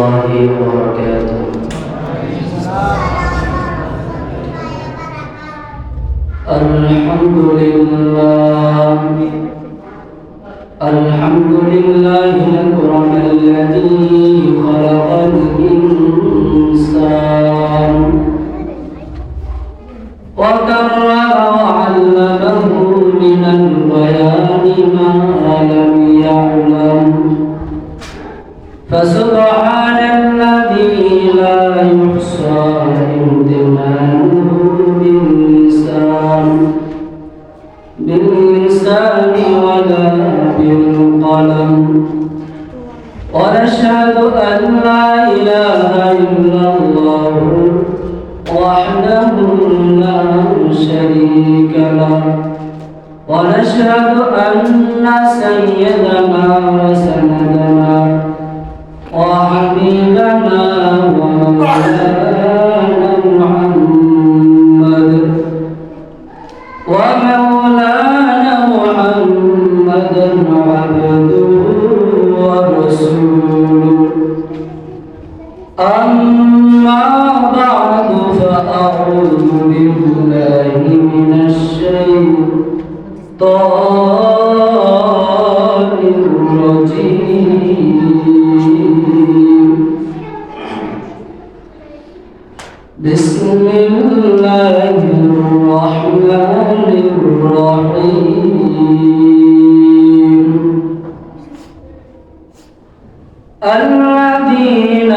الله وبركاته. الحمد لله الحمد لله الأكرم الذي خلق الإنسان وكرم وعلمه من البيان ما لم يعلم. فسبحان الذي لا يحصى امتنانه باللسان باللسان ولا بالقلم ونشهد أن لا إله إلا الله وحده لا شريك له ونشهد أن سيدنا وسندنا وحبيبنا ومولانا الذين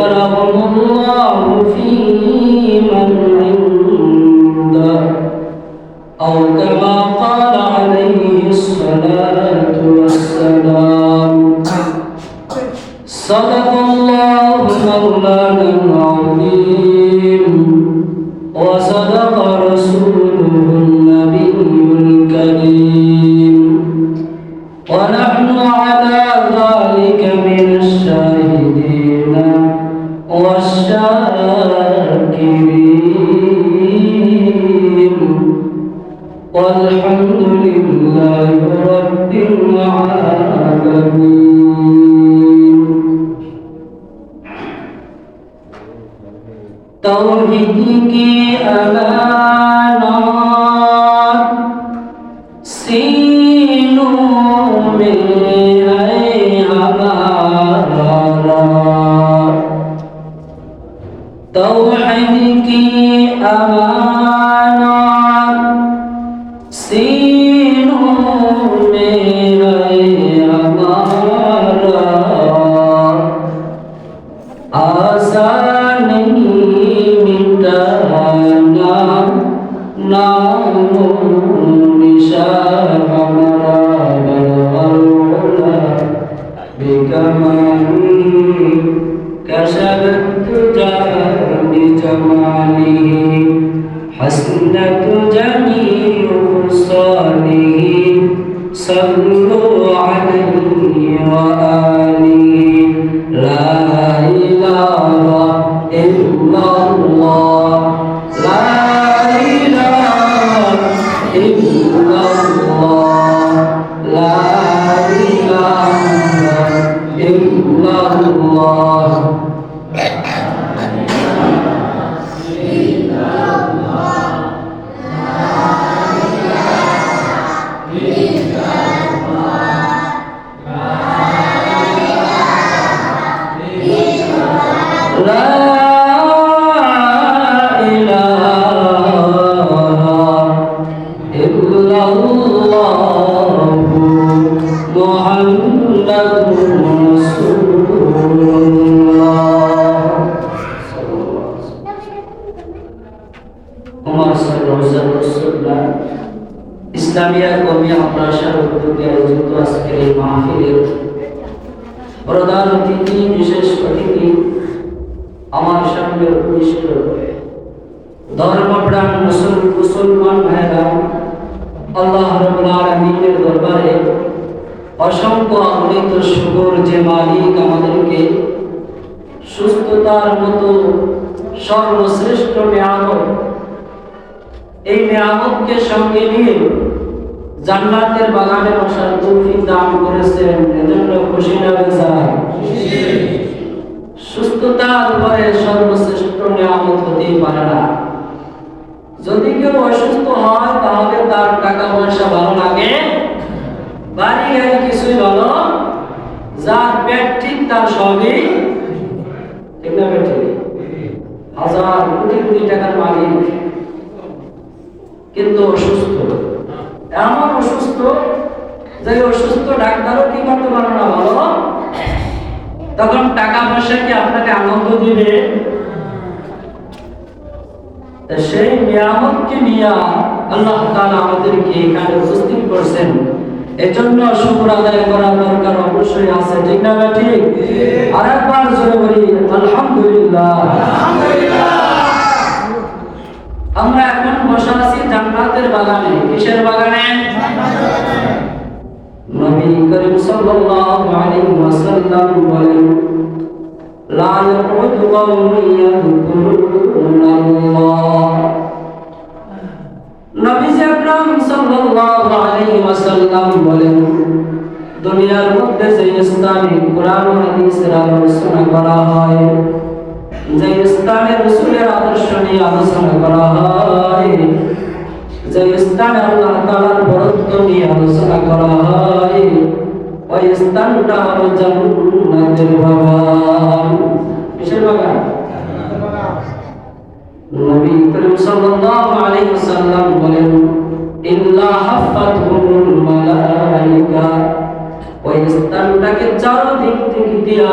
ذكرهم الله في من عنده أو um, ইলাহা ইল্লাল্লাহ মাদ্রাসার উদ্যোগে আয়োজিত আজকের এই মাহফিলের প্রধান অতিথি, বিশেষ অতিথি আমার সামনে উপবিষ্ট ধর্মপ্রাণ মুসল- মুসলমান ভাইরা, আল্লাহ রবুল আলমিনের দরবারে অসংখ্য অমৃত শুকর যে মালিক আমাদেরকে সুস্থতার মতো সর্বশ্রেষ্ঠ নিয়ামত এই নিয়ামতকে সঙ্গে নিয়ে জান্নাতের বাগানে বসার তৌফিক দান করেছেন। এজন্য খুশি না বেজার সুস্থতার উপরে সর্বশ্রেষ্ঠ নিয়ামত হতেই পারে না। যদি কেউ অসুস্থ হয়, তাহলে তার টাকা পয়সা ভালো লাগে? বাড়ি গাড়ি কিছুই ভালো? যার পেট ঠিক, তার সবই ঠিক না বেটি হাজার কোটি কোটি টাকার মালিক কিন্তু অসুস্থ। এমন অসুস্থ যে অসুস্থ ডাক্তারও কি করতে পারো না ভালো তখন টাকা পয়সা কি আপনাকে আনন্দ দিবে? সেই নিয়ামতকে নিয়ে আল্লাহ তাআলা আমাদেরকে এখানে উপস্থিত করছেন। এজন্য শুকর আদায় করার দরকার অবশ্যই আছে ঠিক না ঠিক? আর একবার জোরে বলি আলহামদুলিল্লাহ। আমরা এখন বসে আছি জান্নাতের বাগানে। কিসের বাগানে? নবী করিম সাল্লাল্লাহু আলাইহি ওয়াসাল্লাম বলেন, লা ইয়াকুদু কওমি ইয়াযকুরুনাল্লাহ নবীজি আকরাম সাল্লাল্লাহু আলাইহি ওয়াসাল্লাম দুনিয়ার মধ্যে যে স্থানে কোরআন হাদিসের আলোচনা করা হয় যে স্থানে রসুলের আদর্শ নিয়ে আলোচনা করা হয় যে স্থানে আল্লাহ তাআলার বরত্ব নিয়ে আলোচনা করা হয়, ওই স্থানটা হলো জান্নাতের বাগান। কিসের নবী করিম সাল্লাল্লাহু আলাইহি বলেন, ইল্লা হাফাতহুমুল মালাইকা। ওই স্থানটাকে চারদিক থেকে দিয়া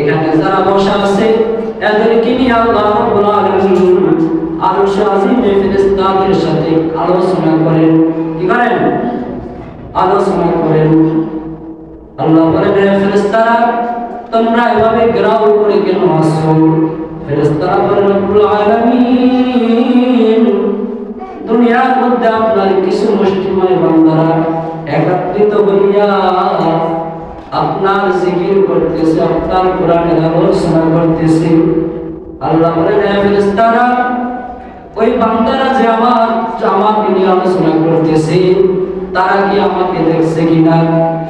এখানে যারা বসা আছে, এদেরকে নিয়ে আল্লাহ সাথে আলোচনা করেন। আলোচনা করেন। আল্লাহ বলেন, হে তোমরা এভাবে গ্রাউ করে কেন আসছো ফেরেশতারা বলেন, রব্বুল আলামিন, দুনিয়ার মধ্যে আপনার কিছু মুষ্টিময় বান্দারা একত্রিত হইয়া আপনার জিকির করতেছে, আপনার কোরআনের আলোচনা করতেছে। আল্লাহ বলেন ফেরেশতারা, ওই বান্দারা যে আমার আমাকে নিয়ে আলোচনা করতেছে, তারা কি আমাকে দেখছে কিনা?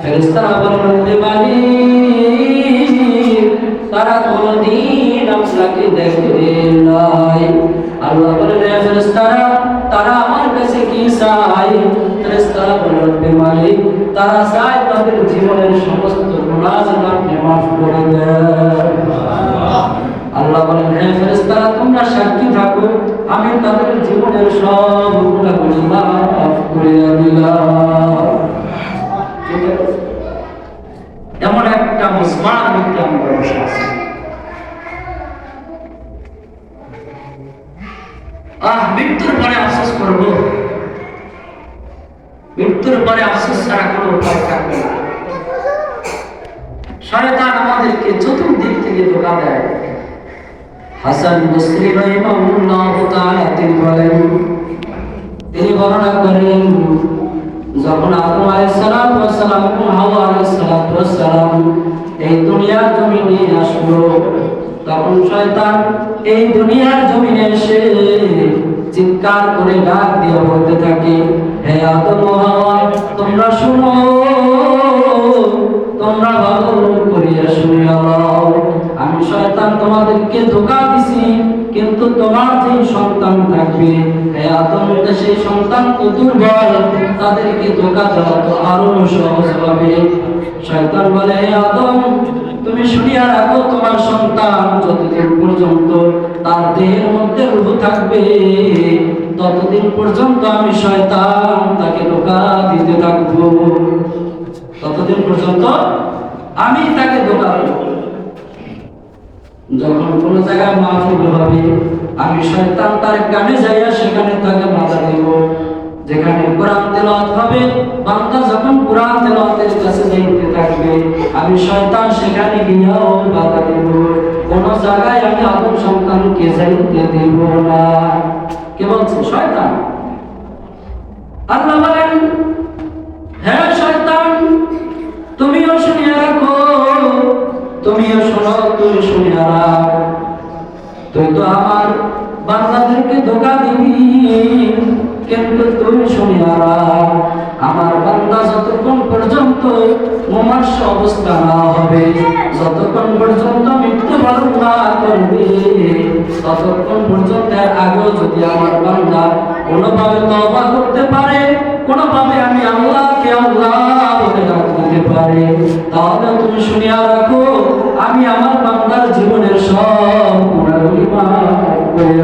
ফেরেশতারা বলেন হে মালিক তারা কোনদিন আপনাকে দেখে নাই। আল্লাহ বলেন ফেরেশতারা, তারা আমার কাছে কি চায়? ফেরেশতারা বলেন হে মালিক তারা চায় তাদের জীবনের সমস্ত গুনাহ আপনি মাফ করে দেন। আল্লাহ বলেন হে ফেরেশতারা তোমরা সাক্ষী থাকো আমি তাদের জীবনের সব গুনাহগুলো মাফ করে দিলাম। এমন একটা মুসলমান মধ্যে আমরা বসে আছি। আহ মৃত্যুর পরে আফসোস করব। মৃত্যুর পরে আফসোস ছাড়া কোনো উপায় থাকবে না। শয়তান আমাদেরকে চতুর্দিক থেকে ধোকা দেয়। হাসান তিনি বলেন, তিনি বর্ণনা করেন, যখন আদম আলাইহিস সালাম ওয়া সালাম হাওয়া এই দুনিয়ার জমিনে আসলো, তখন শয়তান এই দুনিয়ার জমিনে এসে চিৎকার করে ডাক দিয়ে বলতে থাকে, হে তোমরা শুনো, তোমরা ভালো করিয়া শুনিয়া নাও। আমি শয়তান তোমাদেরকে ধোকা দিছি, কিন্তু তোমার যে সন্তান থাকবে সেই সন্তান তো দুর্বল, তাদেরকে ধোকা দেওয়া তো আরও সহজ হবে। শয়তান বলে আদম তুমি শুনিয়া রাখো, তোমার সন্তান যতদিন পর্যন্ত তার দেহের মধ্যে রূহ থাকবে, ততদিন পর্যন্ত আমি শয়তান তাকে ধোকা দিতে থাকব। ততদিন পর্যন্ত আমি তাকে ধোকা যখন কোনো জায়গায় মাহফিল হবে, আমি শয়তান তার কানে যাইয়া সেখানে তাকে বাধা দেব। যেখানে কোরআন তেলাওয়াত হবে, বান্দা যখন কোরআন তেলাওয়াতের কাছে যাইতে থাকবে, আমি শয়তান সেখানে গিয়েও বাধা দেব। কোন জায়গায় আমি আদম সন্তানকে যাইতে দেব না। কে বলছে? শয়তান। আল্লাহ বলেন হ্যাঁ শয়তান, তুমিও শুনিয়া রাখো, তুমিও শোনো তুমি শুনিয়া রাখো। তুই তো আমার বান্দাদেরকে ধোকা দিবি। কিন্তু তুমি শুনিয়া রাখ আমার বান্দা যতক্ষণ পর্যন্ত মমার্ষ অবস্থা না হবে, যতক্ষণ পর্যন্ত মৃত্যুবরণ না করবে, ততক্ষণ পর্যন্ত আগেও যদি আমার বান্দা কোনোভাবে তবা করতে পারে, কোনোভাবে আমি আল্লাহকে আল্লাহ বলে ডাক দিতে পারে, তাহলে তুমি শুনিয়া রাখো, আমি আমার বান্দার জীবনের সব গুণাগুলি মাফ করে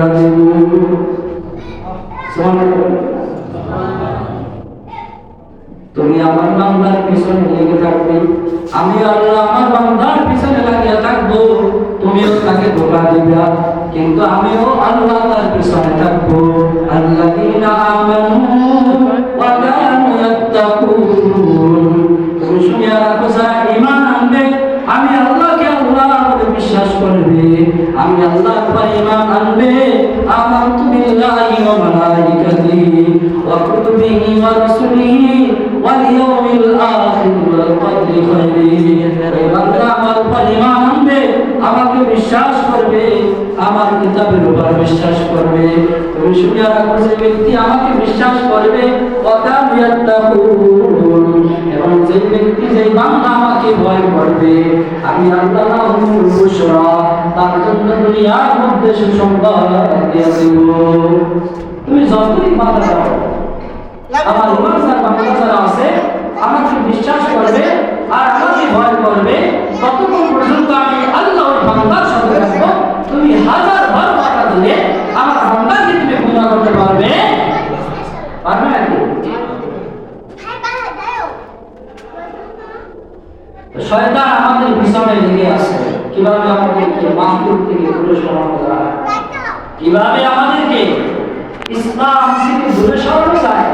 তুমি আমার বান্দার পিছনে লেগে থাকবে। আমি আল্লাহ আমার বান্দার পিছনে লাগিয়ে থাকব। তুমিও তাকে ধোকা দিবা। কিন্তু আমিও আল্লাহ তার পিছনে থাকব। আল্লাহ আমি আল্লাহ পর ঈমান আনবে আমানতু বিল্লাহি ওয়া মালাইকাতিহি ওয়া কুতুবিহি ওয়া রাসূলিহি ওয়াল ইয়াউমিল আখির ওয়াল কদরি খাইরিহি এই বান্দা আমার উপর আনবে, আমাকে বিশ্বাস করবে। আমার কিতাবের উপর বিশ্বাস করবে। তুমি শুনিয়া রাখো যে ব্যক্তি আমাকে বিশ্বাস করবে। ইয়াত্তাকুন এবং যে ব্যক্তি যে বান্দা আমাকে ভয় করবে, আমি আল্লাহ তার জন্য দুনিয়ার মধ্যে সুসংবাদ দিয়ে দেব। তুমি যতই বাধা দাও, আমার ইমানদার বান্দা যারা আছে, আমাকে বিশ্বাস করবে আর আমাকে ভয় করবে, ততক্ষণ পর্যন্ত আমি আল্লাহর বান্দার সাথে থাকব। তুমি হাজার বার টাকা দিলে আমার বান্দাকে তুমি গুণা করতে পারবে? পারবে নাকি শয়তান আমাদের পিছনে লেগে আছে। কীভাবে আমাদেরকে মাহফিল থেকে দূরে সরানো যায়? কীভাবে আমাদেরকে ইসলাম থেকে দূরে সরানো যায়?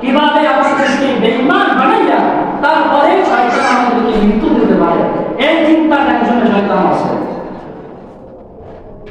কীভাবে আমাদেরকে বেঈমান বানাইয়া তারপরে শয়তান আমাদেরকে মৃত্যু দিতে পারে এই চিন্তা টেনশনে শয়তান আছে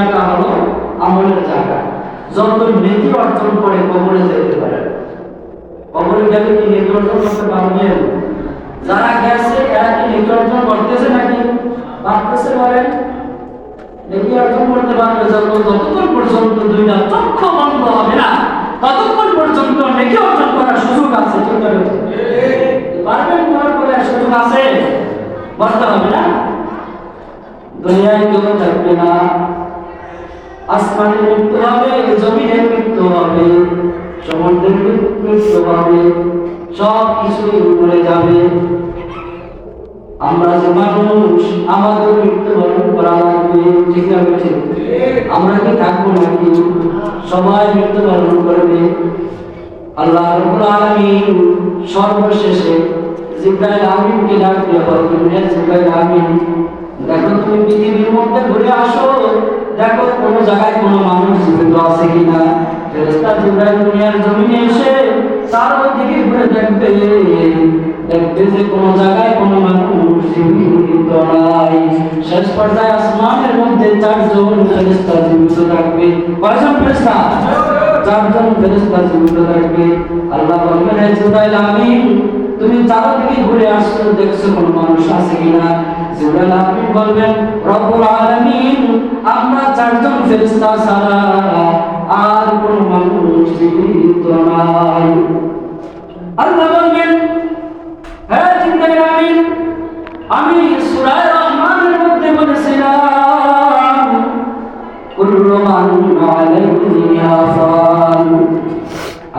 দুনিয়াটা হলো আমলের জায়গা। যত নেকি অর্জন করে কবরে যেতে পারে। কবরে গেলে কি নেকি অর্জন করতে পারবেন যারা গেছে, এরা কি নেকি অর্জন করতেছে নাকি? ভাবতেছে বলেন নেকি অর্জন করতে পারবে যত যতক্ষণ পর্যন্ত দুইটা চক্ষু বন্ধ হবে না, ততক্ষণ পর্যন্ত নেকি অর্জন করার সুযোগ আছে, ঠিক আছে পারবেন করার পরে সুযোগ আছে? বলতে হবে না। দুনিয়ায় কেউ থাকবে না। আসমানের মৃত্যু হবে, জমিনের মৃত্যু হবে, সমুদ্রের মৃত্যু হবে সব কিছুই মরে যাবে। আমরা যে মানুষ, আমাদের মৃত্যুবরণ করা লাগবে, ঠিক না আমরা কি থাকব নাকি? সবাই মৃত্যুবরণ করবে। আল্লাহ রব্বুল আলামিন সর্বশেষে জিব্রাইল আমিনকে ডাক দিয়ে জিব্রাইল আমিন, দেখো তুমি পৃথিবীর মধ্যে ঘুরে আসো। দেখো কোন জায়গায় কোনো মানুষ জীবিত আছে কিনা? ফেরেশতা জিব্রাইল দুনিয়ার জমিনে এসে তার দিকে ঘুরে দেখবে দেখবে যে কোনো জায়গায় কোনো মানুষ জীবিত নাই। শেষ পর্যায়ে আসমানের মধ্যে চারজন ফেরেশতা জীবিত থাকবে। কয়জন ফেরেশতা? চারজন ফেরেশতা জীবিত থাকবে। আল্লাহ বলবেন জিব্রাইল আমিন তুমি চারদিকে ঘুরে আসছো, দেখছ কোন মানুষ আছে কিনা? জিব্রাইল বলবেন, রব্বুল আলামিন, আমরা চারজন ফেরেশতা ছাড়া আর কোন মানুষ জীবিত নাই। আল্লাহ বলবেন হ্যাঁ জিব্রাইল আমি সূরা রহমানের মধ্যে বলেছিলাম, কুল্লু মান আলাইহা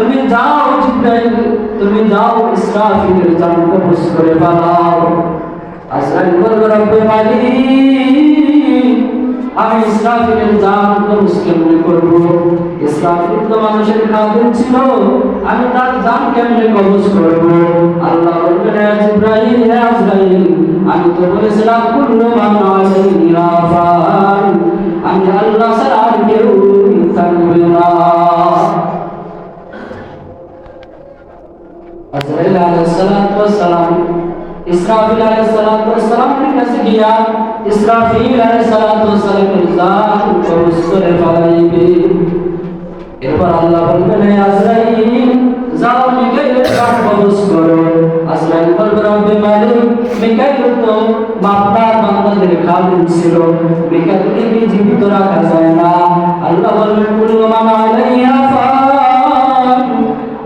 তুমি যাও জিব্রাইল, তুমি যাও ইসরাফিলের জান কবজ করে পালাও। আজরাইল বলবে রব্বে মালিক আমি ইসরাফিলের জান কবজ কেমনে করব। ইসরাফিল তো মানুষের খাদিম ছিল, আমি তার জান কেমনে কবজ করব? আল্লাহ বলবেন হে জিব্রাইল, হে আজরাইল, আমি তো বলেছিলাম কুল্লু মান আলাইহি রাফান আমি আল্লাহ ছাড়া আর কেউ থাকবে না। আজরাইল আলাইহিস সালাতু ওয়াস সালাম, ইসরাফিল আলাইহিস সালাতু ওয়াস সালামের কাছে গিয়া ইসরাফিল আলাইহিস সালাতু ওয়াস সালামের জান কবজ করে ফেলাইবে। এরপর আল্লাহ বলবেন আজরাইল, যাও মিকাইলের জান কবজ করো। আজরাইল বলবে, রব্বে মালিক, মিকাইল তো বাপদার বান্দাদের খাদিম ছিল। মিকাইলকে জীবিত রাখা যায় না? আল্লাহ বলবেন কুল্লু মান আলাইহা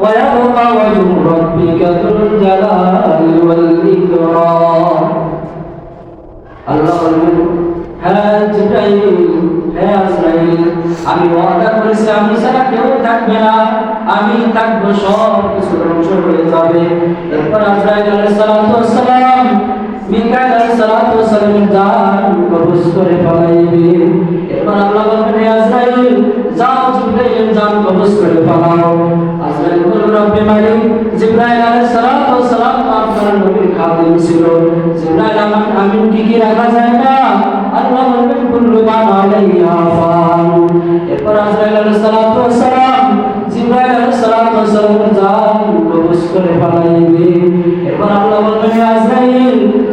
ويبقى وجه ربك ذو الجلال والإكرام আল্লাহ বলবেন হ্যাঁ জিব্রাইল হ্যাঁ আজরাইল আমি ওয়াদা করেছি আমি ছাড়া কেউ থাকবে না আমি থাকবো সব কিছু ধ্বংস হয়ে যাবে এরপর আজরাইল আলাইহিস সালাতু ওয়াস সালাম মিকাইল আলাইহিস সালাতু ওয়াস সালামের জান কবজ করে ফেলাইবে এরপর আল্লাহ বলবেন হে আজরাইল যাও জিব্রাইলের জান কবজ করে সালাম আমিন কি কি রাখা যায় না? আল্লাহ বলবেন, কুল্লু মান আলাইহা ফান। এরপর আজরাইল সালাম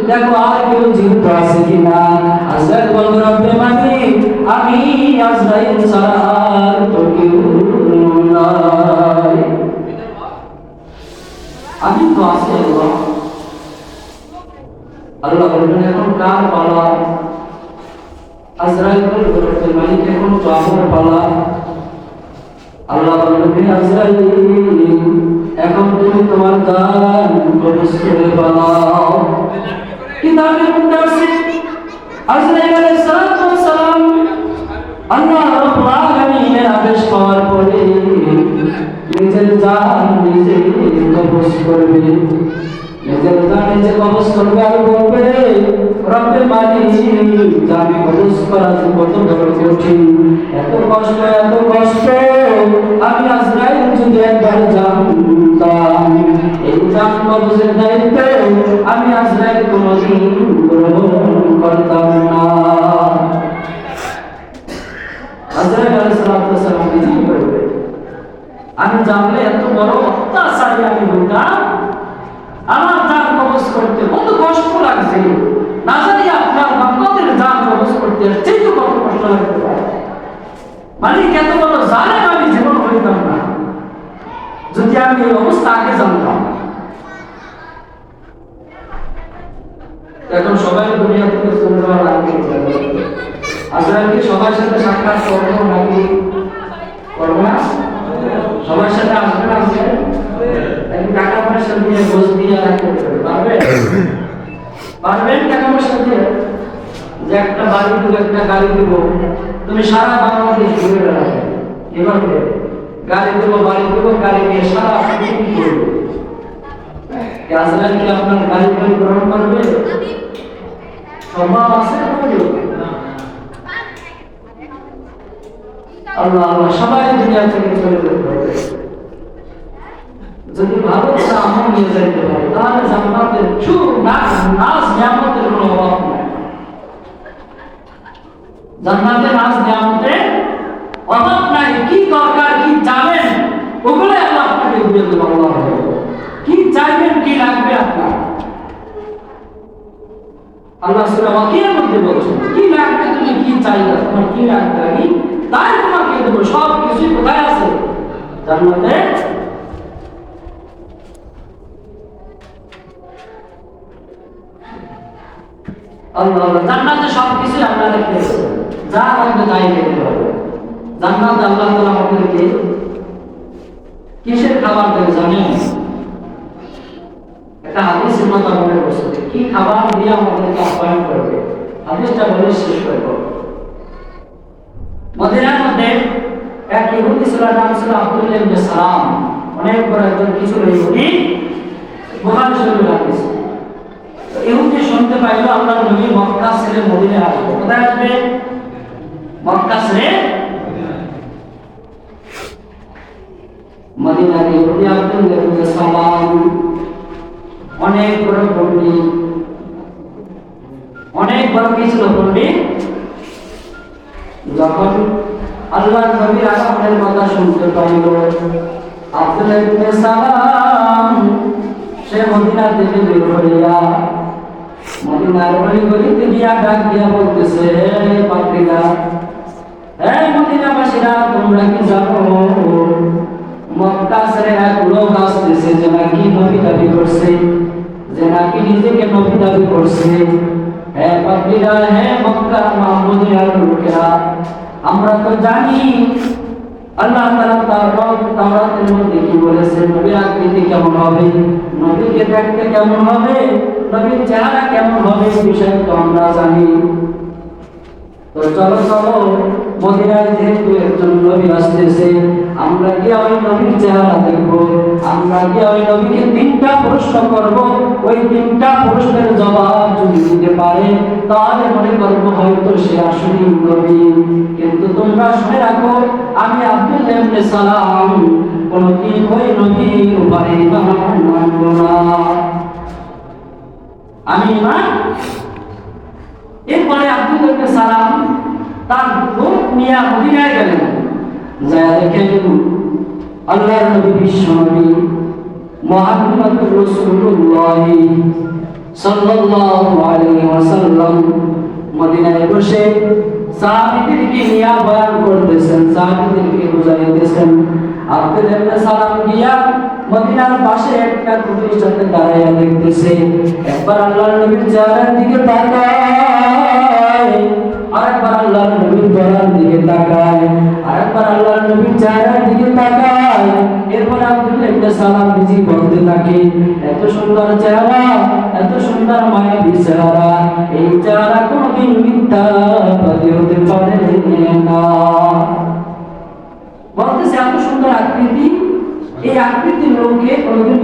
দেখো আর কেউ জীবিত আছে কিনা? আমি আজরাইল আর তো কেউ আমি তো আছি আল্লাহ আল্লাহ বলবেন এখন কার পালা? আজরাইল মালিক এখন তো আমার পালা। আল্লাহ বলবেন আজরাইল, এখন তুমি তোমার কবজ করে পালাও। কিতাবের মধ্যে আজরাইল আলাইহিস সালাম আল্লাহ আলামিনের আদেশ পাওয়ার পরে নিজের জান করবে? নিজের জান নিজে কবজ করবে আর বলবে রব্বে মালিক জানি কবজ করা তো কত বড় কঠিন। এত কষ্ট এত কষ্ট, আমি আজরাইল যদি একবার জানতাম, এই জান কবজের দায়িত্ব আমি আজরাইল কোনোদিন গ্রহণ করতাম না। আজরাইল আলাইহিস সালাম আমি জানলে এত বড় অত্যাচারী আমি হইতাম। আমার জান কবজ করতে কত কষ্ট লাগছে। না জানি আপনার বান্দাদের জান কবজ করতে সেই তো কত কষ্ট লাগতে পারে। মালিক, এত বড় জালেম আমি জীবন হইতাম না। যদি আমি এই অবস্থা আগে জানতাম। এখন সবাই দুনিয়া থেকে চলে যাওয়ার আগে আজরাইল কি সবার সাথে সাক্ষাৎ করব নাকি? করব না? সবার সাথে আসবে না টাকা পয়সা দিয়ে ঘোষ দিয়ে রাখতে পারবে? পারবেন টাকা পয়সা দিয়ে? যে একটা বাড়ি দিব, একটা গাড়ি দিব। তুমি সারা বাংলাদেশ ঘুরে বেড়াবে। এভাবে গাড়ি দেবো, বাড়ি দেবো, গাড়ি দিয়ে সারা পৃথিবী ঘুরবে। আজরাইল কি আপনার গাড়ি গাড়ি গ্রহণ করবে? সম্ভব আছে কোনোদিন? আল্লাহ আল্লাহ সবাই দুনিয়া থেকে চলে যেতে হবে যদি ভালো আমল নিয়ে যাইতে পারে, তাহলে জান্নাতের চুর না নাচ নিয়ামতের কোনো অভাব নাই। জান্নাতে নাচ নিয়ামতের অভাব নাই। কি দরকার, কি যাবেন ওগুলো আল্লাহ আপনাকে দিয়ে দেবো আল্লাহ কি চাইবেন, কি লাগবে আপনার? আল্লাহ সুরা ওয়াকিয়ার মধ্যে বলছেন, কি লাগবে তুমি, কি চাইবে, তোমার কি লাগবে আমি তাই তোমাকে দেবো সব কিছু কোথায় আছে? জান্নাতে জান্নাতে সব কিছু আল্লাহ রেখেছে যা লাগবে তাই খেতে হবে জান্নাতে আল্লাহ তাআলা আমাদেরকে কিসের খাবার দেবে জানেন? একটা হাদিসের মতো মনে করছে কি খাবার দিয়ে আমাদেরকে আপ্যায়ন করবে? হাদিসটা বলে শেষ করব। মদিনার মধ্যে এক ইহুদি ছিল নাম ছিল আব্দুল্লাহ ইবনে সালাম, অনেক বড় একজন কিছু ইহুদি? বুখারী শরীফে হাদিস। ইহুদি শুনতে পাইলো আল্লাহ নবী মক্কা ছেড়ে মদিনায় আসবে। কোথায় আসবে? মক্কা ছেড়ে মদিনার ইহুদি আব্দুল্লাহ ইবনে সালাম, অনেক বড় পণ্ডিত, অনেক বড় কি ছিল পণ্ডিত? যখন আল্লাহ নবীর আগমনের কথা শুনতে পাইল। আব্দুল্লাহ ইবনে সালাম সে মদিনা থেকে বের হইয়া মদিনার গলি গলিতে গিয়া ডাক দিয়া বলতেছে পাত্রিকা হে মদিনাবাসীরা, তোমরা কি জানো, মক্কা ছেড়ে এক লোক আসতেছে যে নাকি নবী দাবি করছে, যে নাকি নিজেকে নবী দাবি করছে? হে পাপিরা হে মক্কা মাহমুদিয়ার লোকেরা আমরা তো জানি। আল্লাহ তাআলা তার রব তাওরাতের মধ্যে কি বলেছে নবীর আকৃতি কেমন হবে? নবীকে দেখতে কেমন হবে? নবীর চেহারা কেমন হবে? এই বিষয়ে তো আমরা জানি। তো চলো চলো, মদিনায় যেহেতু একজন নবী আসতেছে, আমরা কি ওই নবীর চেহারা দেখব। আমরা গিয়ে ওই নবীকে তিনটা প্রশ্ন করব। ওই তিনটা প্রশ্নের জবাব যদি দিতে পারে, তাহলে মনে করব হয়তো সে আসলেই নবী। কিন্তু তোমরা শুনে রাখো, আমি আব্দুল ইবনে সালাম কোনদিন ওই নবীর উপরে মানব না। আমি ইমান? এরপরে আব্দুল ইবনে সালাম তার লোক নিয়ে মদিনায় গেলেন। যা দেখেন আল্লাহর নবী বিশ্ব নবী মুহাম্মদ রাসূলুল্লাহ সাল্লাল্লাহু আলাইহি ওয়াসাল্লাম মদিনায় বসে সাহাবীদেরকে নিয়ে বয়ান করতেছেন, সাহাবীদেরকে বুঝাইতেছেন আব্দুল ইবনে সালাম গিয়া মদিনার পাশে একটা সাথে দাঁড়াইয়া দেখতেছে। একবার আল্লাহর নবীর চেহারার দিকে তাকায়। সালাম নিজে বলতে থাকে এত সুন্দর চেহারা, এত সুন্দর মায়াবী চেহারা। এই চেহারা কোনোদিন মিথ্যাবাদী হতে পারে না। বলতেছে, এত সুন্দর আকৃতি। এই আকৃতির লোককে কোনোদিন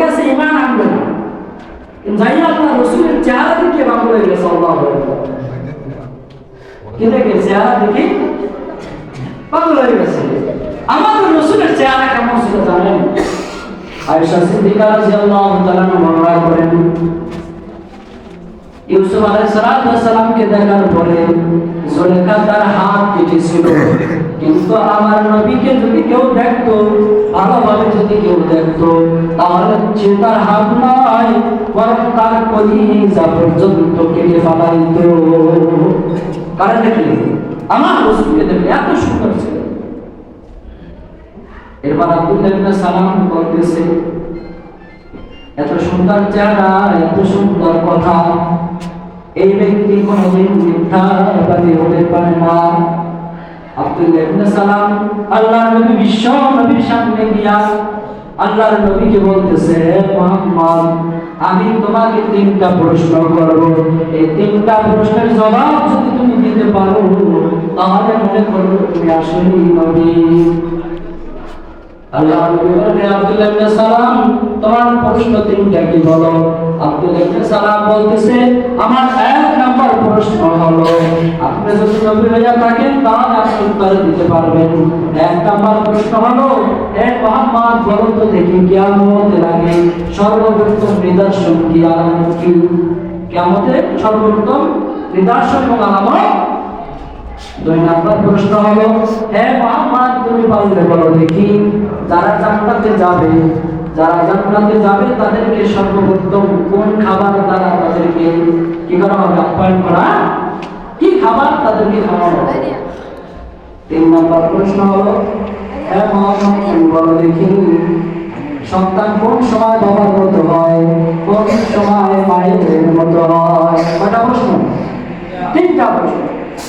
কাছে ইমান আনবে না। যাই আপনার রসুলের চেহারা দেখে বাবু হয়ে গেছে কি দেখে চেহারা দেখে পাগল হয়ে গেছে। আমাদের রসুলের চেহারা কেমন ছিল জানেন? সিদ্দিকা রাদিয়াল্লাহু তাআলা বর্ণনা করেন, ইউসুফ আলাইহিস সালামকে দেখার পরে জুলেখা তার হাত কিন্তু আমার নবীকে যদি কেউ ভালোভাবে যদি কেউ তাহলে সে তার হাত নয় বরং তার কলিজা পর্যন্ত কেটে ফেলাইতো। কারে আমার রসুলকে দেখলে এত সুন্দর এরপর আব্দুল্লাহ সালাম এত সুন্দর চেহারা, এত সুন্দর কথা। এই ব্যক্তি মিথ্যাবাদী হতে পারে না। আব্দুল্লাহ সালাম নবী বিশ্ব নবীর সামনে গিয়া আল্লাহর নবীকে বলতেছে "হে মুহাম্মদ, আমি তোমাকে তিনটা প্রশ্ন করব। এই তিনটা প্রশ্নের জবাব যদি তুমি দিতে পারো, তাহলে মনে করো তুমি আসলেই নবী। আল্লাহ আব্দুল্লাহ ইবনে সালাম, তোমার প্রশ্ন তিনটা কি বলো? আব্দুল্লাহ ইবনে সালাম বলতেছে, আমার এক নাম্বার প্রশ্ন হলো, আপনি যদি নবী হইয়া থাকেন, তাহলে আপনি উত্তর দিতে পারবেন। এক নাম্বার প্রশ্ন হলো, হে মোহাম্মদ বলুন তো দেখি কিয়ামতের আগে সর্বপ্রথম নিদর্শন কি, আলামত কি? কিয়ামতের সর্বপ্রথম নিদর্শন এবং আলামত? দুই নাম্বার প্রশ্ন হলো, হে মোহাম্মদ, তুমি পারলে বলো দেখি। যারা জান্নাতে যাবে, যারা জান্নাতে যাবে, তাদেরকে সর্বপ্রথম কোন খাবার দ্বারা তাদেরকে কি করা হবে? আপ্যায়ন করা? কি খাবার তাদেরকে খাওয়ানো হবে? তিন নম্বর প্রশ্ন হলো বলো দেখি। সন্তান কোন সময় বাবার মতো হয়? কোন সময় মায়ের মতো হয়? কয়টা প্রশ্ন? তিনটা প্রশ্ন।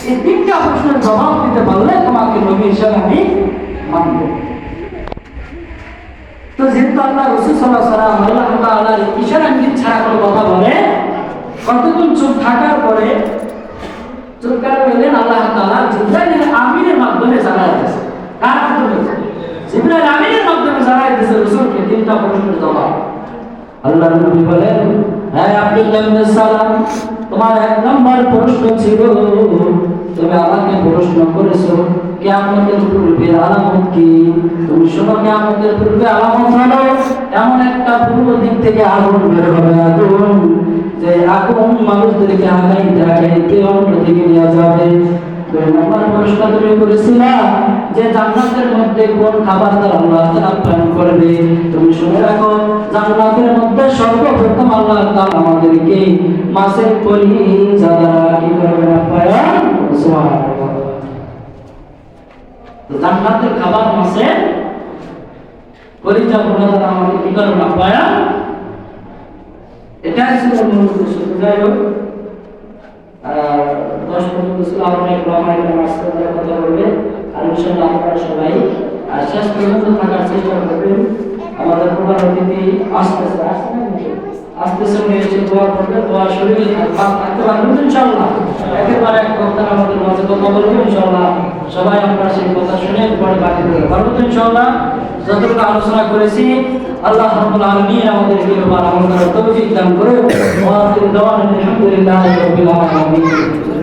এই তিনটা প্রশ্নের জবাব দিতে পারলে তোমাকে নবী হিসাবে আমি মানব। তো যেহেতু আল্লাহ রসুল সাল্লাহ সাল্লাম আল্লাহ তাআলার ইশারা ইঙ্গিত ছাড়া কোনো কথা বলে কতক্ষণ চুপ থাকার পরে চুপ করে বললেন, আল্লাহ তাআলা জিব্রাইলের আমিনের মাধ্যমে জানাই দিয়েছে। কার মাধ্যমে? জিব্রাইল আমিনের মাধ্যমে জানাই দিয়েছে রসুলকে, তিনটা প্রশ্নের জবাব। আল্লাহ নবী বলেন হ্যাঁ আব্দুল্লাহ সালাম, তোমার এক নম্বর প্রশ্ন ছিল তুমি আমাকে প্রশ্ন করেছ, কিয়ামতের পূর্বে আলামত কি? তুমি শোনো, কিয়ামতের পূর্বে আলামত হলো এমন একটা পূর্ব দিক থেকে আগুন বের হবে, আগুন যে আগুন মানুষদেরকে আগাইতে আগাইতে অন্য দিকে নিয়ে যাবে। কোন খাবার আপ্যায়ন করবে? তুমি শুনে রাখো, জান্নাতের মধ্যে সর্বপ্রথম আল্লাহ আমাদেরকে মাসের কলিজা দ্বারা কি করবেন আপ্যায়ন জান্নাতের খাবার মাছের কলিজা দ্বারা আমাদের কি করবেন আপ্যায়ন এটাই ছিল মূল উদ্দেশ্য। যাই হোক দশ পর্যন্ত ছিল একটু আমার মাস্টারদের কথা বলবে। আর ইনশাল্লাহ আপনারা সবাই, আর শেষ পর্যন্ত থাকার চেষ্টা করবেন। আমাদের প্রধান অতিথি আসতেছে আসতে আসতেছে উনি এসে দোয়া করবে, দোয়া শরীরে থাক- থাকতে পারবেন ইনশাল্লাহ একেবারে এক কথা আমাদের মাঝে কথা বলবে সবাই আমরা সেই কথা শুনে পরে বাকি দেবো পারব ইনশাল্লাহ যতটুকু আলোচনা করেছি, আল্লাহ রাব্বুল আলামিন আমাদেরকে এবার আমল আলামিন।